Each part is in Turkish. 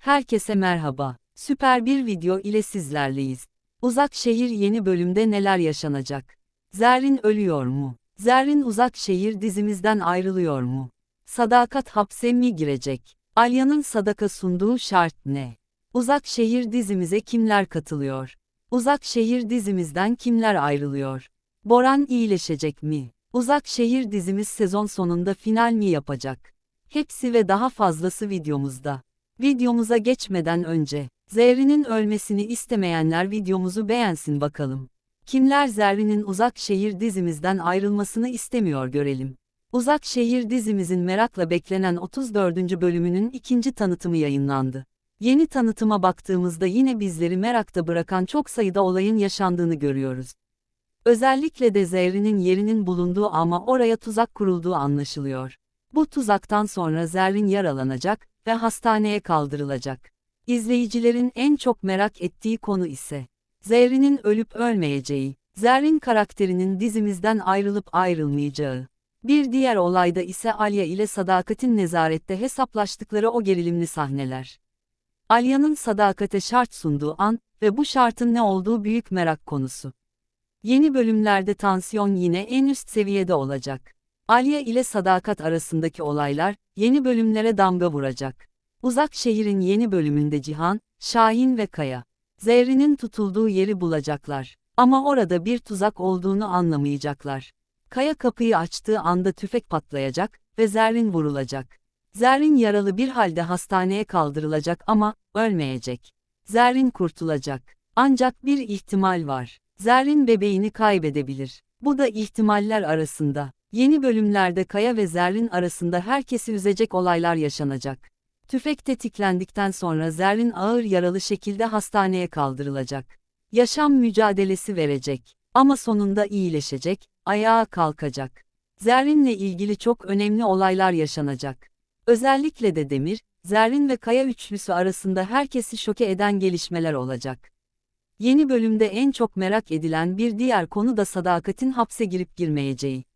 Herkese merhaba. Süper bir video ile sizlerleyiz. Uzak Şehir yeni bölümde neler yaşanacak? Zerrin ölüyor mu? Zerrin Uzak Şehir dizimizden ayrılıyor mu? Sadakat hapse mi girecek? Alya'nın Sadaka sunduğu şart ne? Uzak Şehir dizimize kimler katılıyor? Uzak Şehir dizimizden kimler ayrılıyor? Boran iyileşecek mi? Uzak Şehir dizimiz sezon sonunda final mi yapacak? Hepsi ve daha fazlası videomuzda. Videomuza geçmeden önce, Zerrin'in ölmesini istemeyenler videomuzu beğensin bakalım. Kimler Zerrin'in Uzak Şehir dizimizden ayrılmasını istemiyor görelim. Uzak Şehir dizimizin merakla beklenen 34. bölümünün ikinci tanıtımı yayınlandı. Yeni tanıtıma baktığımızda yine bizleri merakta bırakan çok sayıda olayın yaşandığını görüyoruz. Özellikle de Zerrin'in yerinin bulunduğu ama oraya tuzak kurulduğu anlaşılıyor. Bu tuzaktan sonra Zerrin yaralanacak ve hastaneye kaldırılacak. İzleyicilerin en çok merak ettiği konu ise Zerrin'in ölüp ölmeyeceği, Zerrin karakterinin dizimizden ayrılıp ayrılmayacağı. Bir diğer olayda ise Alya ile Sadakat'in nezarette hesaplaştıkları o gerilimli sahneler. Alya'nın Sadakat'e şart sunduğu an ve bu şartın ne olduğu büyük merak konusu. Yeni bölümlerde tansiyon yine en üst seviyede olacak. Alya ile Sadakat arasındaki olaylar, yeni bölümlere damga vuracak. Uzak şehrin yeni bölümünde Cihan, Şahin ve Kaya, Zerrin'in tutulduğu yeri bulacaklar. Ama orada bir tuzak olduğunu anlamayacaklar. Kaya kapıyı açtığı anda tüfek patlayacak ve Zerrin vurulacak. Zerrin yaralı bir halde hastaneye kaldırılacak ama ölmeyecek. Zerrin kurtulacak. Ancak bir ihtimal var. Zerrin bebeğini kaybedebilir. Bu da ihtimaller arasında. Yeni bölümlerde Kaya ve Zerrin arasında herkesi üzecek olaylar yaşanacak. Tüfek tetiklendikten sonra Zerrin ağır yaralı şekilde hastaneye kaldırılacak. Yaşam mücadelesi verecek. Ama sonunda iyileşecek, ayağa kalkacak. Zerrin'le ilgili çok önemli olaylar yaşanacak. Özellikle de Demir, Zerrin ve Kaya üçlüsü arasında herkesi şoke eden gelişmeler olacak. Yeni bölümde en çok merak edilen bir diğer konu da Sadakat'in hapse girip girmeyeceği.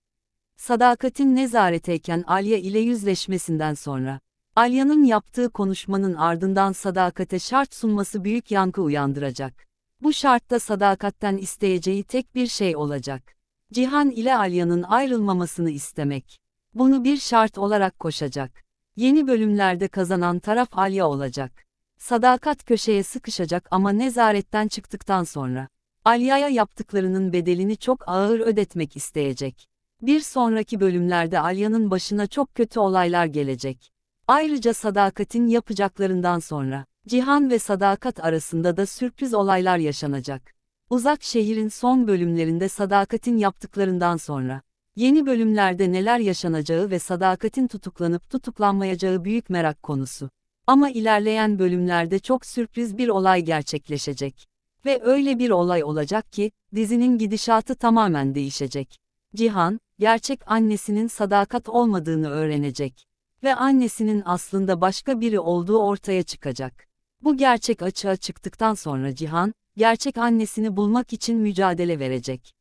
Sadakat'in nezareteyken Alya ile yüzleşmesinden sonra, Alya'nın yaptığı konuşmanın ardından Sadakat'e şart sunması büyük yankı uyandıracak. Bu şartta Sadakat'ten isteyeceği tek bir şey olacak. Cihan ile Alya'nın ayrılmamasını istemek. Bunu bir şart olarak koşacak. Yeni bölümlerde kazanan taraf Alya olacak. Sadakat köşeye sıkışacak ama nezaretten çıktıktan sonra, Alya'ya yaptıklarının bedelini çok ağır ödetmek isteyecek. Bir sonraki bölümlerde Alya'nın başına çok kötü olaylar gelecek. Ayrıca Sadakat'in yapacaklarından sonra, Cihan ve Sadakat arasında da sürpriz olaylar yaşanacak. Uzak şehrin son bölümlerinde Sadakat'in yaptıklarından sonra, yeni bölümlerde neler yaşanacağı ve Sadakat'in tutuklanıp tutuklanmayacağı büyük merak konusu. Ama ilerleyen bölümlerde çok sürpriz bir olay gerçekleşecek. Ve öyle bir olay olacak ki, dizinin gidişatı tamamen değişecek. Cihan, gerçek annesinin sadakat olmadığını öğrenecek. Ve annesinin aslında başka biri olduğu ortaya çıkacak. Bu gerçek açığa çıktıktan sonra Cihan, gerçek annesini bulmak için mücadele verecek.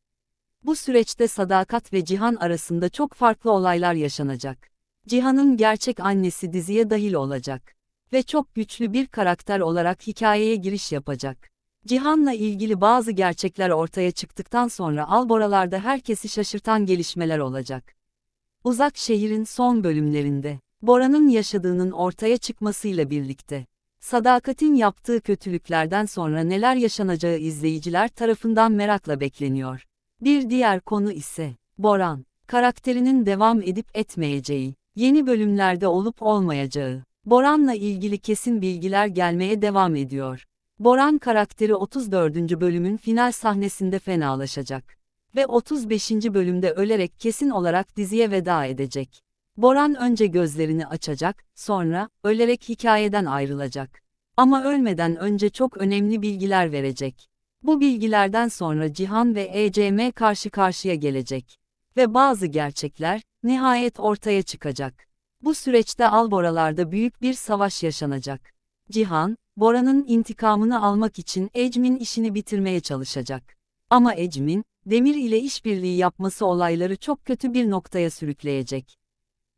Bu süreçte Sadakat ve Cihan arasında çok farklı olaylar yaşanacak. Cihan'ın gerçek annesi diziye dahil olacak. Ve çok güçlü bir karakter olarak hikayeye giriş yapacak. Cihan'la ilgili bazı gerçekler ortaya çıktıktan sonra alboralarda herkesi şaşırtan gelişmeler olacak. Uzak şehrin son bölümlerinde, Bora'nın yaşadığının ortaya çıkmasıyla birlikte, Sadakat'in yaptığı kötülüklerden sonra neler yaşanacağı izleyiciler tarafından merakla bekleniyor. Bir diğer konu ise, Boran, karakterinin devam edip etmeyeceği, yeni bölümlerde olup olmayacağı. Boran'la ilgili kesin bilgiler gelmeye devam ediyor. Boran karakteri 34. bölümün final sahnesinde fenalaşacak. Ve 35. bölümde ölerek kesin olarak diziye veda edecek. Boran önce gözlerini açacak, sonra, ölerek hikayeden ayrılacak. Ama ölmeden önce çok önemli bilgiler verecek. Bu bilgilerden sonra Cihan ve ECM karşı karşıya gelecek. Ve bazı gerçekler, nihayet ortaya çıkacak. Bu süreçte Alboralarda büyük bir savaş yaşanacak. Cihan, Bora'nın intikamını almak için Ecmin işini bitirmeye çalışacak. Ama Ecmin, Demir ile işbirliği yapması olayları çok kötü bir noktaya sürükleyecek.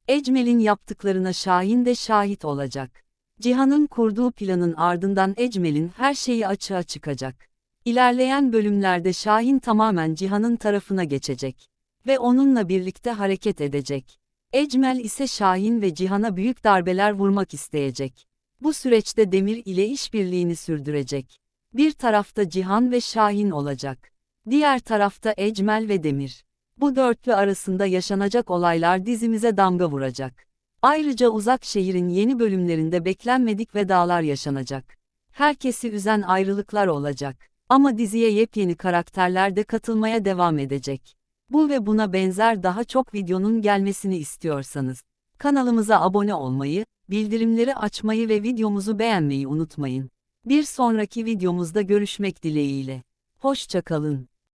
Ecmel'in yaptıklarına Şahin de şahit olacak. Cihan'ın kurduğu planın ardından Ecmel'in her şeyi açığa çıkacak. İlerleyen bölümlerde Şahin tamamen Cihan'ın tarafına geçecek ve onunla birlikte hareket edecek. Ecmel ise Şahin ve Cihan'a büyük darbeler vurmak isteyecek. Bu süreçte Demir ile işbirliğini sürdürecek. Bir tarafta Cihan ve Şahin olacak. Diğer tarafta Ecmel ve Demir. Bu dörtlü arasında yaşanacak olaylar dizimize damga vuracak. Ayrıca Uzak Şehir'in yeni bölümlerinde beklenmedik vedalar yaşanacak. Herkesi üzen ayrılıklar olacak. Ama diziye yepyeni karakterler de katılmaya devam edecek. Bu ve buna benzer daha çok videonun gelmesini istiyorsanız, kanalımıza abone olmayı, bildirimleri açmayı ve videomuzu beğenmeyi unutmayın. Bir sonraki videomuzda görüşmek dileğiyle. Hoşçakalın.